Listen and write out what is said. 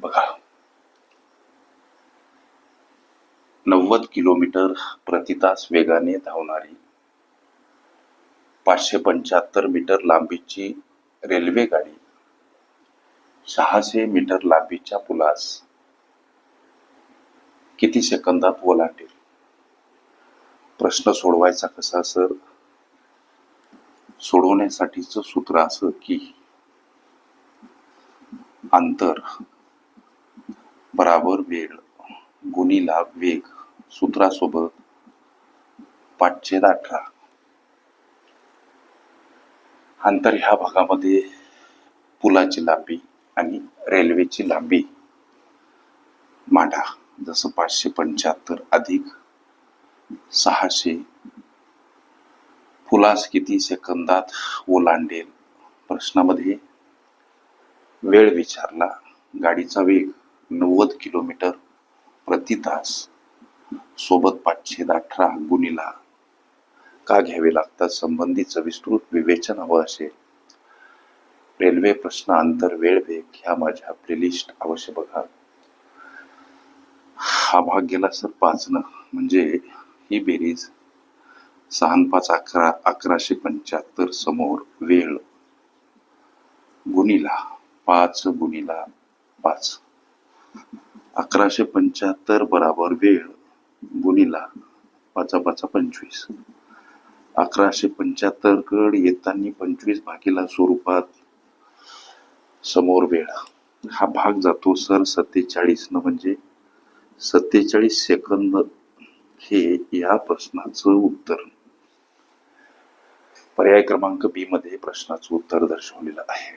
बघा. नव्वद किलोमीटर प्रतितास वेगाने धावणारी पाचशे पंच्याहत्तर मीटर लांबीची रेल्वे गाडी सहाशे मीटर लांबीच्या पुलास किती सेकंदात ओलांडेल प्रश्न सोडवायचा कसा सर? सोडवण्यासाठीच सूत्र असं की अंतर बराबर वेळ गुणीला वेग सूत्रासोबत पाचशे अठरा. अंतर ह्या भागामध्ये पुलाची लांबी आणि रेल्वेची लांबी मांडा. जसं पाचशे पंच्याहत्तर अधिक सहाशे. पुलास किती सेकंदात ओलांडेल? प्रश्नामध्ये वेळ विचारला. गाडीचा वेग नव्वद किलोमीटर प्रति तास सोबत पाचशे अठरा गुणीला का घ्यावे लागतात संबंधीचं विस्तृत विवेचन हवं असेल रेल्वे प्रश्न अंतर वेळ वेग ह्या माझ्या प्लेलिस्ट अवश्य बघा. हा भाग गेला सर पाचनं. म्हणजे ही बेरीज सहा पाच अकरा अकराशे पंच्याहत्तर समोर वेळ गुणीला पाच गुणीला पाच. अकराशे पंच्याहत्तर बराबर वेळ गुणीला पाचा पाचा पंचवीस. अकराशे पंच्याहत्तर कड येताना पंचवीस भागीला स्वरूपात समोर वेळ. हा भाग जातो सर सत्तेचाळीस न म्हणजे सत्तेचाळीस सेकंद हे या प्रश्नाचं उत्तर. पर्याय क्रमांक बी मध्ये प्रश्नाचं उत्तर दर्शवलेलं आहे.